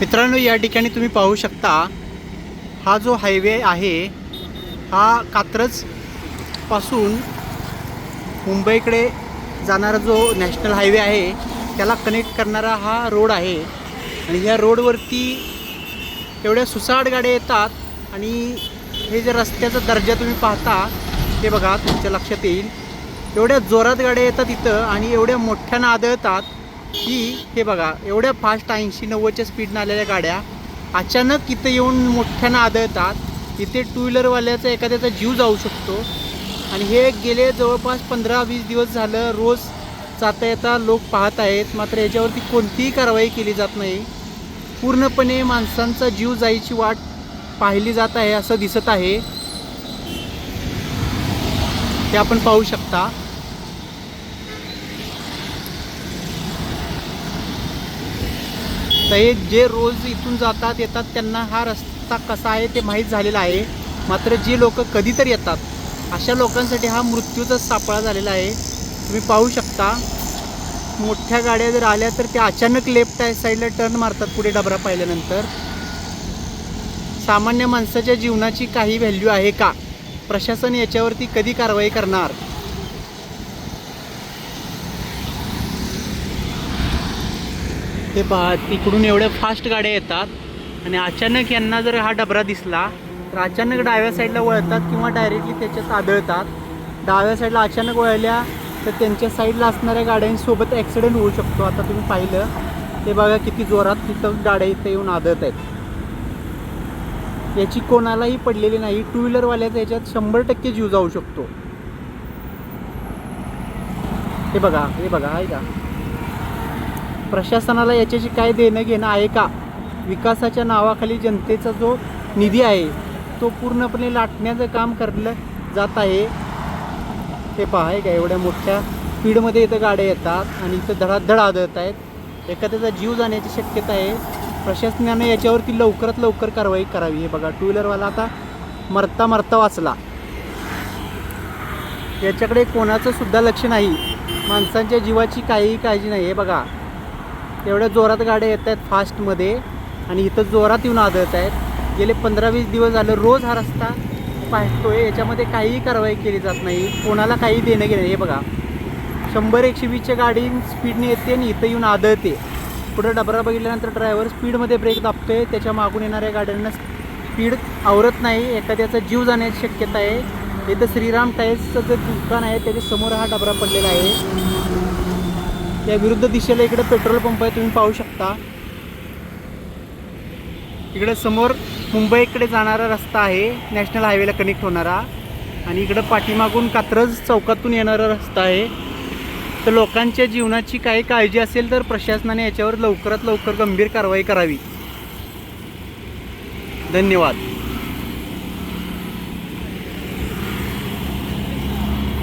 मित्रांनो या ठिकाणी तुम्ही पाहू शकता हा जो हायवे आहे हा कात्रजपासून मुंबईकडे जाणारा जो नॅशनल हायवे आहे त्याला कनेक्ट करणारा हा रोड आहे. आणि या रोडवरती एवढ्या सुसाट गाड्या येतात आणि हे जे रस्त्याचा दर्जा तुम्ही पाहता ते बघा तुमच्या लक्षात येईल. एवढ्या जोरात गाड्या येतात इथं आणि एवढ्या मोठ्यानं आदळतात. की हे बघा एवढ्या फास्ट ऐंशी नव्वदच्या स्पीडनं आलेल्या गाड्या अचानक इथं येऊन मोठ्यानं आदळतात. इथे टू व्हीलरवाल्याचा एखाद्याचा जीव जाऊ शकतो. आणि हे गेले जवळपास पंधरा वीस दिवस झालं रोज जाता येता लोक पाहत आहेत. मात्र याच्यावरती कोणतीही कारवाई केली जात नाही. पूर्णपणे माणसांचा जीव जायची वाट पाहिली जात आहे असं दिसत आहे. ते आपण पाहू शकता. तर हे जे रोज इथून जातात येतात त्यांना हा रस्ता कसा आहे ते माहीत झालेला आहे. मात्र जे लोक कधीतरी येतात अशा लोकांसाठी हा मृत्यूचा सापळा झालेला आहे. तुम्ही पाहू शकता मोठ्या गाड्या जर आल्या तर त्या अचानक लेफ्ट साईडला टर्न मारतात पुढे डबरा पाहिल्यानंतर. सामान्य माणसाच्या जीवनाची काही व्हॅल्यू आहे का? प्रशासन याच्यावरती कधी कारवाई करणार? ते पहा तिकडून एवढ्या फास्ट गाड्या येतात. आणि अचानक यांना जर हा डबरा दिसला तर अचानक डाव्या साईडला वळतात किंवा डायरेक्टली त्याच्यात आदळतात. डाव्या साईडला अचानक वळल्या तर त्यांच्या साईडला असणाऱ्या गाड्यांसोबत ॲक्सिडेंट होऊ शकतो. आता तुम्ही पाहिलं. ते बघा किती जोरात तिथं गाड्या इथं येऊन आदळत आहेत. याची कोणालाही पडलेली नाही. टू व्हीलरवाल्याचा याच्यात शंभर टक्के जीव जाऊ शकतो. हे बघा हे बघा आहे का प्रशासनाला याच्याशी काय देणं घेणं आहे का? विकासाच्या नावाखाली जनतेचा जो निधी आहे तो पूर्णपणे लाटण्याचं काम करलं जात आहे. हे पहा का एवढ्या मोठ्या स्पीडमध्ये इथं गाड्या येतात आणि इथं धडाधड आदळत आहेत. एखाद्याचा जीव जाण्याची शक्यता आहे. प्रशासनाने याच्यावरती लवकरात लवकर कारवाई करावी. हे बघा टू व्हीलरवाला आता मरता मरता वाचला. याच्याकडे कोणाचं सुद्धा लक्ष नाही. माणसांच्या जीवाची काहीही काळजी नाही. हे बघा एवढ्या जोरात गाड्या येत आहेत फास्टमध्ये आणि इथं जोरात येऊन आदळत आहेत. गेले पंधरा वीस दिवस झालं रोज हा रस्ता पाहतोय. याच्यामध्ये काहीही कारवाई केली जात नाही. कोणाला काही देणं घेणं हे बघा. शंभर एकशे वीसच्या गाडी स्पीडने येते आणि इथं येऊन आदळते. पुढं डबरा बघितल्यानंतर ड्रायव्हर स्पीडमध्ये ब्रेक दाबतोय. त्याच्या मागून येणाऱ्या गाड्यांना स्पीड आवरत नाही. एखाद्याचा जीव जाण्याची शक्यता आहे. इथं श्रीराम टायर्सचं जे दुकान आहे त्याच्यासमोर हा डबरा पडलेला आहे. या विरुद्ध दिशेला इकडे पेट्रोल पंप आहे तुम्ही पाहू शकता. इकडे समोर मुंबईकडे जाणारा रस्ता आहे नॅशनल हायवेला कनेक्ट होणारा. आणि इकडं पाठीमागून कात्रज चौकातून येणारा रस्ता आहे. तर लोकांच्या जीवनाची काही काळजी असेल तर प्रशासनाने याच्यावर लवकरात लवकर गंभीर कारवाई करावी. धन्यवाद.